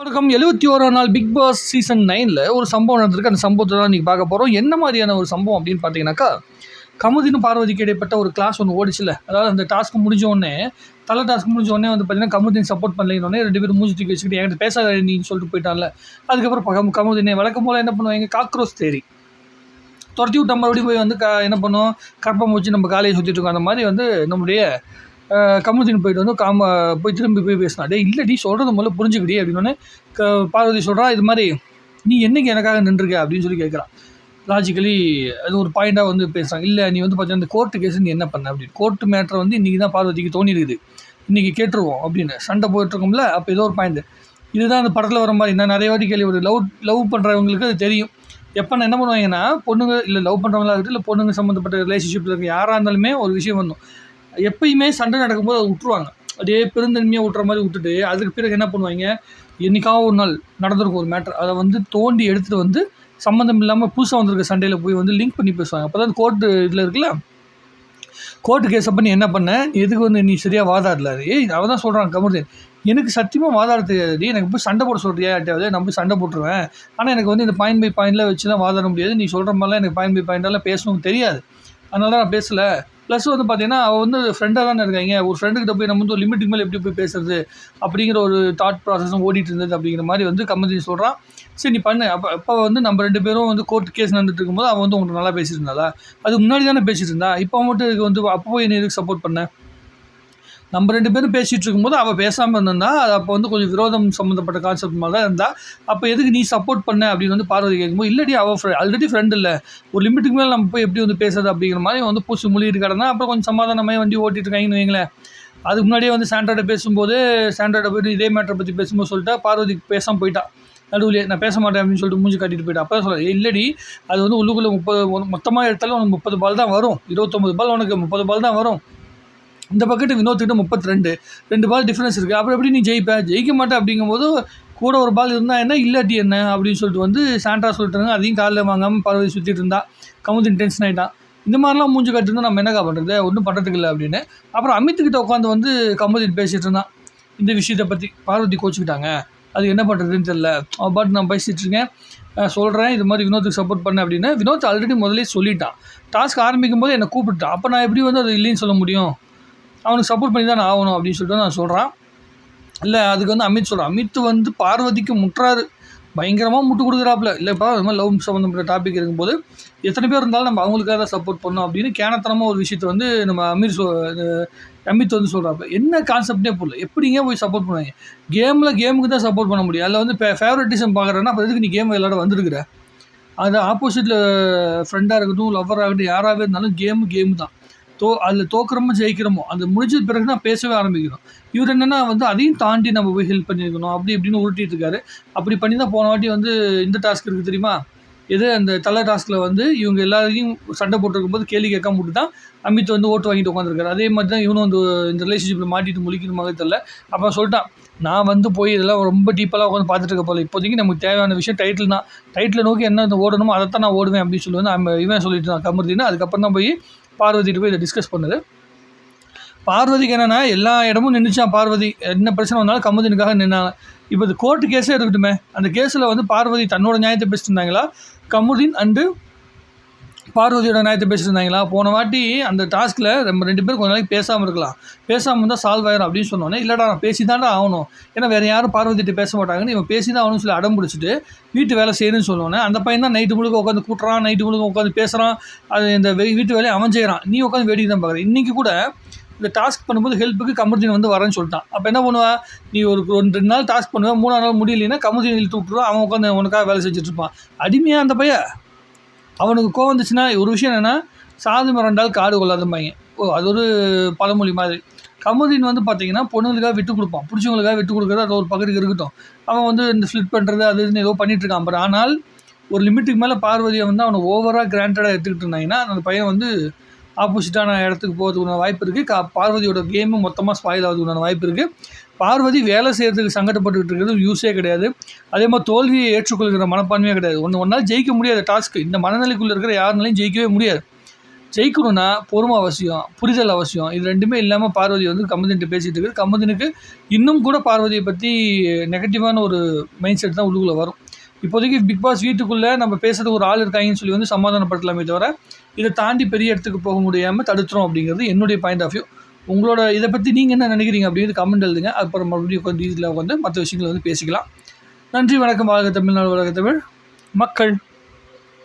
வணக்கம் எழுபத்தி ஓராம் நாள் பிக் பாஸ் சீசன் நைனில் ஒரு சம்பவம் நடந்திருக்கு. அந்த சம்பவத்தை தான் நீங்கள் பார்க்க போகிறோம் என்ன மாதிரியான ஒரு சம்பவம் அப்படின்னு பார்த்தீங்கன்னாக்கா கமுதினும் பார்வதிக்கு இடைப்பட்ட ஒரு கிளாஸ் ஒன்று ஓடிச்சில்ல அதாவது அந்த டாஸ்க் முடிஞ்ச உடனே தலை டாஸ்க் முடிஞ்ச உடனே வந்து பார்த்தீங்கன்னா கமுதின் சப்போர்ட் பண்ணலைன்னு ரெண்டு பேரும் மூஞ்சி தூக்கி வச்சுக்கிட்டு என்கிட்ட பேசாத நீன்னு சொல்லிட்டு போயிட்டான்ல. அதுக்கப்புறம் கம் கமுதினை வழக்கம் போல் என்ன பண்ணுவாங்க? காக்ரோஸ் தேரி துரத்தி விட்ட மறுபடியும் போய் வந்து க என்ன பண்ணுவோம் கற்பம் வச்சு நம்ம காலையை சுற்றிட்டு இருக்கோம். அந்த மாதிரி வந்து நம்முடைய கமுதின்னு போயிட்டு வந்து காம போய் திரும்பி போய் பேசினா டே இல்லடி சொல்கிறது முதல்ல புரிஞ்சுக்கிடி அப்படின்னு க பார்வதி சொல்கிறா இது மாதிரி நீ என்னைக்கு எனக்காக நின்றுருக்க அப்படின்னு சொல்லி கேட்குறான். லாஜிக்கலி அது ஒரு பாயிண்ட்டாக வந்து பேசுகிறாங்க இல்லை நீ வந்து பார்த்தீங்கன்னா இந்த கோர்ட்டு கேஸ் நீ என்ன பண்ண அப்படின்னு. கோர்ட்டு மேட்ரை வந்து இன்றைக்கி தான் பார்வதிக்கு தோணிருக்குது. இன்றைக்கி கேட்டுருவோம் அப்படின்னு. சண்டை போயிட்டுருக்கோம்ல அப்போ ஏதோ ஒரு பாயிண்ட் இதுதான் அந்த படத்தில் வர மாதிரி. நான் நிறைய வாட்டி கேள்வி ஒரு லவ் லவ் பண்ணுறவங்களுக்கு அது தெரியும். எப்போ நான் என்ன பண்ணுவாங்கன்னா பொண்ணுங்க இல்லை லவ் பண்ணுறவங்களா இருக்கட்டும் இல்லை பொண்ணுங்க சம்மந்தப்பட்ட ரிலேஷன்ஷிப்பில் இருக்க யாராக இருந்தாலுமே ஒரு விஷயம் வந்தோம் எப்பயுமே சண்டை நடக்கும்போது அதை விட்டுருவாங்க. அதே பெருந்தன்மையாக விட்டுற மாதிரி விட்டுட்டு அதுக்கு பிறகு என்ன பண்ணுவாங்க? என்றைக்காக ஒரு நாள் நடந்திருக்கும் ஒரு மேட்ரு அதை வந்து தோண்டி எடுத்துகிட்டு வந்து சம்மந்தம் இல்லாமல் புதுசாக வந்திருக்க சண்டையில் போய் வந்து லிங்க் பண்ணி பேசுவாங்க. அப்போ தான் கோர்ட்டு இதில் இருக்குல்ல? கோர்ட்டு கேஸ் அப்போ நீ என்ன பண்ண? எதுக்கு வந்து நீ சரியாக வாதாடல? ஏய் அவன் தான் சொல்கிறான் கமர்தேன் எனக்கு சத்தியமாக வாதாட தெரியாது எனக்கு போய் சண்டை போட சொல்கிறியா யார்ட்டையாவது நான் போய் சண்டை போட்டுருவேன். ஆனால் எனக்கு வந்து இந்த பாயிண்ட் பை பாயிண்டில் வச்சுலாம் வாதாட முடியாது. நீ சொல்கிற மாதிரிலாம் எனக்கு பாயிண்ட் பை பாயிண்டெல்லாம் பேசணும் தெரியாது. அதனால தான் நான் பேசலை. ப்ளஸ் வந்து பார்த்தீங்கன்னா அவள் வந்து ஃப்ரெண்டாக தானே இருக்காங்க. ஒரு ஃப்ரெண்டுக்கிட்ட போய் நம்ம வந்து ஒரு லிமிட்டுக்கு மேலே எப்படி போய் பேசுறது அப்படிங்கிற ஒரு தாட் ப்ராசஸும் ஓடிட்டு இருந்தது அப்படிங்கிற மாதிரி வந்து கம்பெனி சொல்கிறான் சரி நீ பண்ணு. அப்போ அப்போ வந்து நம்ம ரெண்டு பேரும் வந்து கோர்ட் கேஸ் நடந்துட்டு இருக்கும்போது அவன் வந்து உங்களுக்கு நல்லா பேசியிருந்தாளா இருந்தாளா? அது முன்னாடி தானே பேசிட்டு இருந்தா? இப்போ மட்டும் இதுக்கு வந்து அப்போ போய் நீ எதுக்கு சப்போர்ட் பண்ண? நம்ம ரெண்டு பேரும் பேசிகிட்டு இருக்கும்போது அவள் பேசாமல் இருந்திருந்தா அது அப்போ வந்து கொஞ்சம் விரோதம் சம்மந்தப்பட்ட கான்செப்ட் மாதிரி தான் இருந்தா அப்போ எதுக்கு நீ சப்போர்ட் பண்ண அப்படின்னு வந்து பார்வதி கேட்கும்போது இல்லடி அவள் ஃப்ரெண்ட் ஆல்ரெடி ஃப்ரெண்ட் இல்லை. ஒரு லிமிட்டுக்கு மேலே நம்ம போய் எப்படி வந்து பேசுறது அப்படிங்கிற மாதிரி வந்து பூசி மொழிட்டு கிடந்தா அப்புறம் கொஞ்சம் சமாதானமாக வண்டி ஓட்டிகிட்டு இருக்காங்கன்னு வைங்களேன். அதுக்கு முன்னாடியே வந்து சாண்ட்ராய்டை பேசும்போது சாண்ட்ராய்டை போய்ட்டு இதே மேட்டரை பற்றி பேசும்போது சொல்லிட்டா பார்வதிக்கு பேசாமல் போயிட்டா. நடுவில் நான் பேச மாட்டேன் அப்படின்னு சொல்லிட்டு மூஞ்சி காட்டிட்டு போயிட்டு. அப்போ தான் சொல்ல இல்லடி அது வந்து உள்ளுக்குள்ளே முப்பது மொத்தமாக எடுத்தாலும் உனக்கு முப்பது பால் தான் வரும். இருபத்தொம்பது பால் உனக்கு முப்பது பால் தான் வரும். இந்த பக்கெட்டு வினோத்துக்கிட்ட முப்பத்தி ரெண்டு ரெண்டு பால் டிஃப்ரென்ஸ் இருக்குது அப்புறம் எப்படி நீ ஜெயிப்ப? ஜெயிக்க மாட்டே அப்படிங்கும்போது கூட ஒரு பால் இருந்தால் என்ன இல்லாட்டி என்ன அப்படின்னு சொல்லிட்டு வந்து சாண்டா சொல்லிட்டாங்க. அதையும் காலில் வாங்காமல் பறவை சுற்றிட்டு இருந்தா. கமுதின் டென்ஷன் ஆகிட்டான் இந்த மாதிரிலாம் மூஞ்சி கட்டிருந்தா நம்ம என்னக்கா பண்ணுறது ஒன்றும் பண்ணுறதுக்கு இல்லை அப்படின்னு. அப்புறம் அமித்துக்கிட்ட உட்காந்து வந்து கமுதின் பேசிகிட்டு இருந்தான். இந்த விஷயத்தை பற்றி பார்வதி கோச்சிக்கிட்டாங்க. அது என்ன பண்ணுறதுன்னு தெரில அவள் பாட்டு நான் பேசிகிட்டு இருக்கேன். சொல்கிறேன் இது மாதிரி வினோத்துக்கு சப்போர்ட் பண்ணேன் அப்படின்னு. வினோத் ஆல்ரெடி முதலே சொல்லிட்டான். டாஸ்க் ஆரம்பிக்கும் போது என்னை கூப்பிட்டான் அப்போ நான் எப்படி வந்து அது இல்லைன்னு சொல்ல முடியும்? அவனுக்கு சப்போர்ட் பண்ணி தான் நான் ஆகணும் அப்படின்னு சொல்லிட்டு நான் சொல்கிறான் இல்லை அதுக்கு வந்து அமித் சொல்கிறான் அமித் வந்து பார்வதிக்கு முற்றாரு. பயங்கரமாக முட்டு கொடுக்குறாப்புல. இல்லைப்பா அது மாதிரி லவ் சம்மந்தப்பட்ட டாபிக் இருக்கும்போது எத்தனை பேர் இருந்தாலும் நம்ம அவங்களுக்காக தான் சப்போர்ட் பண்ணோம் அப்படின்னு கேனத்தனமாக ஒரு விஷயத்தை வந்து நம்ம அமீர் சொ அமித் வந்து சொல்கிறாப்புல என்ன கான்செப்டே புரியல. எப்படிங்க போய் சப்போர்ட் பண்ணுவாங்க? கேமில் கேமுக்கு தான் சப்போர்ட் பண்ண முடியும். அதில் வந்து ஃபேவரட்டிசம் பார்க்குறேன்னா அப்போ எதுக்கு நீ கேம் விளையாட வந்துருக்குற? அது ஆப்போசிட்டில் ஃப்ரெண்டாக இருக்கட்டும் லவ்வராக இருக்கட்டும் யாராகவே இருந்தாலும் கேமு கேமு தான். தோ அதில் தோக்குறமோ ஜெயிக்கிறோமோ அது முடிஞ்சது பிறகு தான் பேசவே ஆரம்பிக்கணும். இவர் என்னென்னா வந்து அதையும் தாண்டி நம்ம போய் ஹெல்ப் பண்ணியிருக்கணும் அப்படி இப்படின்னு உருட்டிட்டு இருக்காரு. அப்படி பண்ணி தான் போன வாட்டி வந்து இந்த டாஸ்க் இருக்குது தெரியுமா? எது அந்த தலை டாஸ்கில் வந்து இவங்க எல்லாரையும் சண்டை போட்டிருக்கும் போது கேள்வி கேட்காம விட்டு தான் அமித் வந்து ஓட்டு வாங்கிட்டு உட்காந்துருக்காரு அதே மாதிரி தான் இவனும் வந்து இந்த ரிலேஷன்ஷிப்பில் மாட்டிட்டு முழிக்கணும் தெரில அப்போ சொல்லிட்டான் நான் வந்து போய் இதெல்லாம் ரொம்ப டீப்பெல்லாம் உட்காந்து பார்த்துட்டு இருக்க போல. இப்போதைக்கு நமக்கு தேவையான விஷயம் டைட்டில் தான். டைட்டில் நோக்கி என்ன ஓடணுமோ அதை தான் நான் ஓடுவேன் அப்படின்னு சொல்லுவேன் இவன் சொல்லிட்டு நான் கமர்த்தின்னு அதுக்கப்புறம் தான் போய் பார்வதிட்டு போய் இதை டிஸ்கஸ் பண்ணுது. பார்வதிக்கு என்னென்னா எல்லா இடமும் நின்றுச்சான் பார்வதி. என்ன பிரச்சனை வந்தாலும் கமுதினுக்காக நின்னாங்க. இப்போ இது கோர்ட்டு கேஸே இருக்கட்டுமே. அந்த கேஸில் வந்து பார்வதி தன்னோட நியாயத்தை பேசிட்டு இருந்தாங்களா? கமுதின் அண்டு பார்வதியோட நியாயத்தை பேசியிருந்தாங்களா? போன வாட்டி அந்த டாஸ்கில் நம்ம ரெண்டு பேரும் கொஞ்ச நாளைக்கு பேசாமல் இருக்கலாம். பேசாமல் இருந்தால் சால்வ் ஆயிரும் அப்படின்னு சொன்னோன்னே இல்லைடா நான் பேசி தாண்டா ஆகணும். ஏன்னா வேறு யாரும் பார்வதிட்டு பேச மாட்டாங்கன்னு இவன் பேசி தான் ஆகணும்னு சொல்லி அடம் பிடிச்சிட்டு வீட்டு வேலை செய்யணும்னு சொன்னோன்னே அந்த பையன் தான் நைட்டு முழுக்க உட்காந்து கூட்டுறான் நைட்டு முழுக்க உட்காந்து பேசுகிறான் அது இந்த வீட்டு வேலையை அவன் செய்கிறான் நீ உட்காந்து வேடிக்கை தான் பார்க்குறேன் இன்றைக்கி கூட இந்த டாஸ்க் பண்ணும்போது ஹெல்ப்புக்கு கமர்தீன் வந்து வரேன்னு சொல்லிட்டான். அப்போ என்ன பண்ணுவா? நீ ஒரு ரெண்டு ரெண்டு நாள் டாஸ்க் பண்ணுவேன் மூணாவது நாள் முடியலைன்னா கமர்தீன் இழுத்து விட்டுருவான் அவன் உட்காந்து உனக்காக வேலை செஞ்சுட்டு இருப்பான். அடிமையாக அந்த பையன்? அவனுக்கு கோவம் வந்துச்சுன்னா ஒரு விஷயம் என்னென்னா சாது மிரண்டால் காடு கொள்ளாதம்பாங்க ஓ அது ஒரு பழமொழி மாதிரி. கமருதீன் வந்து பார்த்தீங்கன்னா பொண்ணுங்களுக்காக விட்டு கொடுப்பான். பிடிச்சவங்களுக்காக விட்டு கொடுக்குறது அது ஒரு பகுதிக்கு இருக்கட்டும். அவன் வந்து இந்த ஸ்லிட் பண்ணுறது அது இதுன்னு ஏதோ பண்ணிகிட்ருக்கான் பட் ஆனால் ஒரு லிமிட்டுக்கு மேலே பார்வதியை வந்து அவனை ஓவராக கிராண்டடாக எடுத்துக்கிட்டு இருந்தாங்கன்னா அந்த பையன் வந்து ஆப்போசிட்டான இடத்துக்கு போகிறதுக்குண்டான வாய்ப்பு இருக்குது கா பார்வதியோட கேமு மொத்தமாக ஸ்பாயில் ஆகிறதுக்குண்டான வாய்ப்பு இருக்குது பார்வதி வேலை செய்கிறதுக்கு சங்கடப்பட்டுக்கிட்டு இருக்கிறது யூஸே கிடையாது. அதே மாதிரி தோல்வியை ஏற்றுக்கொள்கிற மனப்பான்மையே கிடையாது. ஒன்று ஒன்றால் ஜெயிக்க முடியாது டாஸ்க்கு இந்த மனநிலைக்குள்ளே இருக்கிற யாருனாலையும் ஜெயிக்கவே முடியாது. ஜெயிக்கணும்னா பொறுமை அவசியம் புரிதல் அவசியம். இது ரெண்டுமே இல்லாமல் பார்வதி வந்து கமதின்ட்டு பேசிகிட்டு இருக்குது கமதினுக்கு இன்னும் கூட பார்வதியை பற்றி நெகட்டிவான ஒரு மைண்ட் செட் தான் உள்ளுக்குள்ளே வரும். இப்போதைக்கு பிக் பாஸ் வீட்டுக்குள்ளே நம்ம பேசுறதுக்கு ஒரு ஆள் இருக்காங்கன்னு சொல்லி வந்து சமாதானப்படுத்தலாமே தவிர இதை தாண்டி பெரிய இடத்துக்கு போக முடியாமல் தடுத்துரும் அப்படிங்கிறது என்னுடைய பாயிண்ட் ஆஃப் வியூ உங்களோட இதை பற்றி நீங்கள் என்ன நினைக்கிறீங்க அப்படிங்கிறது கமெண்ட் எழுதுங்க. அப்புறம் மறுபடியும் உட்காந்து இதில் வந்து மற்ற விஷயங்களை வந்து பேசிக்கலாம். நன்றி வணக்கம். வாழ்க தமிழ்நாடு வழக்க தமிழ். மக்கள்